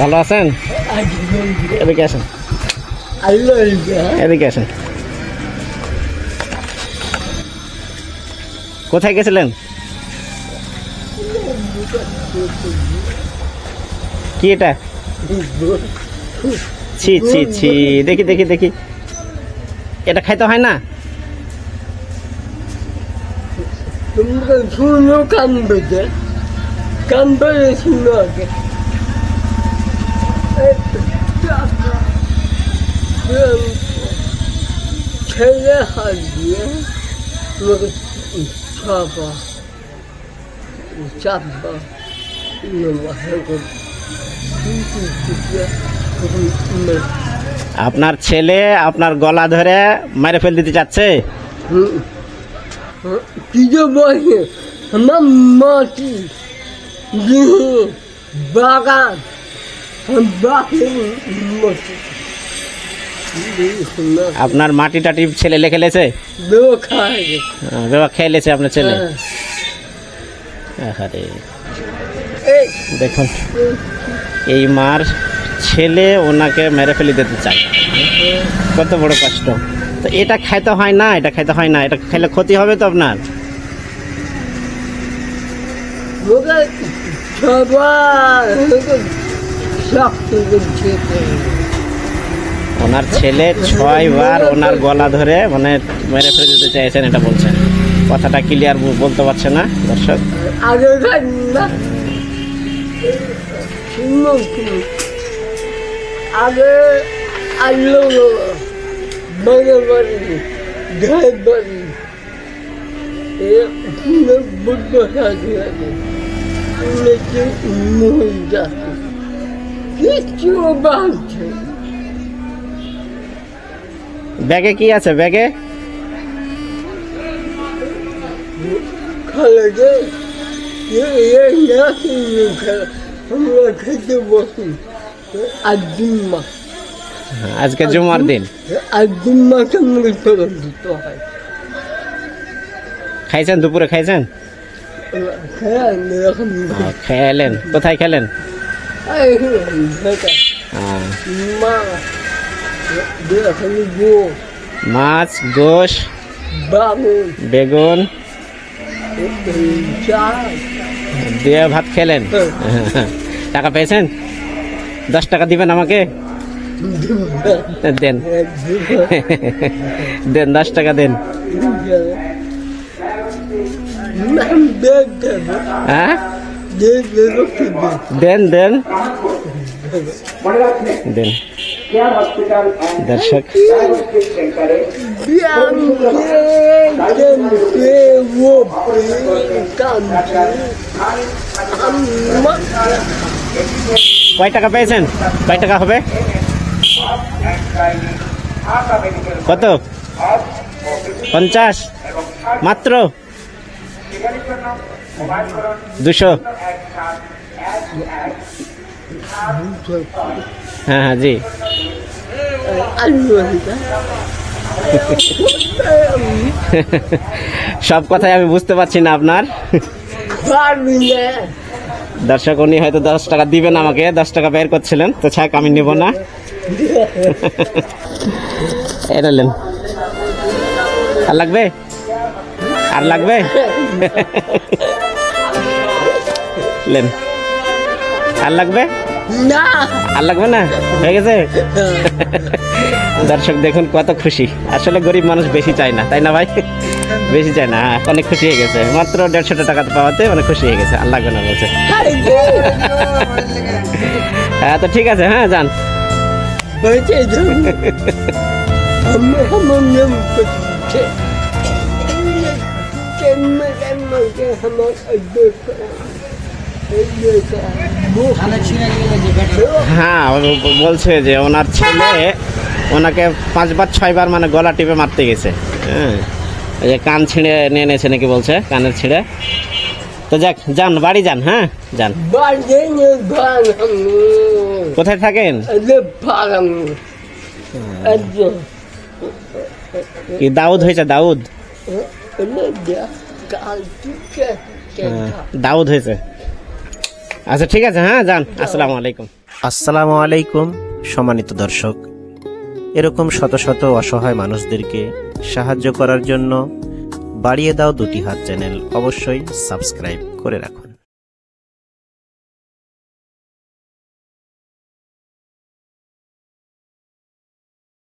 ভালো আছেন? এদিকে আসেন। এদিকে আসেন। কোথায় গেছিলেন? কি এটা? ছি ছি ছি। দেখি দেখি দেখি। এটা খাইতে হয় না? তোমরা বেজে বেজে শুনো আগে। ছেলে হাত দিয়ে তোমাকে চাপা চাপা আপনার ছেলে আপনার গলা ধরে মেরে ফেল দিতে চাচ্ছে? কি যে বলে আমার মাটি বাগান আপনার মাটি টাটি ছেলে লেখে লেছে? বেবা খেয়ে লেছে আপনার ছেলে। আরে দেখুন এই মার ছেলে ওনাকে মেরে ফেলে দিতে চায়। কত বড় কষ্ট। তো এটা খাইতে হয় না এটা খাইতে হয় না এটা খেলে ক্ষতি হবে তো আপনার? সবার শক্তি করছে ওনার ছেলে ছয়বার ওনার গলা ধরে মানে মেরে ফেলে দিতে চাইছেন এটা বলছেন। কথাটা ক্লিয়ার বলতে পারছে না দর্শক। আগে আলো বাড়ি ঘর বাড়ি বুদ্ধ আছে উন্নতি মহিলা কিছু বাড়ছে ব্যাগে কি আছে ব্যাগে খালে যে এ না কিনে খেলা আমরা খেতে বসি দিন মাস আজকে জুমার দিন দিন মাসে আমাকে ফেরত দিতে হয় খাইছেন দুপুরে খাইছেন হ্যাঁ খেলেন? কোথায় খেলেন? মাছ, গোশ, বেগুন, দিয়ে ভাত খেলেন? টাকা পেয়েছেন? দশ টাকা দিবেন আমাকে? দেন। দেন, দশ টাকা দেন। হ্যাঁ দেন দেন দেন দর্শক কয় টাকা পেয়েছেন কয় টাকা হবে কত পঞ্চাশ মাত্র দুশো। হ্যাঁ হ্যাঁ জি। সব কথাই আমি বুঝতে পারছি না আপনার। দর্শক, উনি হয়তো দশ টাকা দিবেন আমাকে, দশ টাকা বের করছিলেন, তো ছাক আমি নেব না। এটা নেন আর লাগবে? আর লাগবে? লেন। আর লাগবে? না। আর লাগবে না? হয়ে গেছে? দর্শক দেখুন কত খুশি। আসলে গরিব মানুষ বেশি চায় না তাই না ভাই? বেশি চায় না হ্যাঁ, অনেক খুশি হয়ে গেছে। মাত্র দেড়শো টাকা পাওয়াতে অনেক খুশি হয়ে গেছে আর লাগবে না বলছে। হ্যাঁ তো ঠিক আছে হ্যাঁ যান। হ্যাঁ বলছে যে ওনার ছেলে ওনাকে পাঁচবার, ছয়বার মানে গলা টিপে মারতে গেছে। হ্যাঁ যে কান ছিঁড়ে নিয়ে এনেছে নাকি বলছে, কানের ছিঁড়ে। তো যাক, যান, বাড়ি যান হ্যাঁ যান। কোথায় থাকেন? কি দাউদ হয়েছে, দাউদ? দাউদ হয়েছে। আচ্ছা ঠিক আছে হ্যাঁ যান। আসসালামু আলাইকুম। আসসালামু আলাইকুম সম্মানিত দর্শক। এরকম শত শত অসহায় মানুষদেরকে সাহায্য করার জন্য বাড়িয়ে দাও দুটি হাত চ্যানেল অবশ্যই সাবস্ক্রাইব করে রাখুন।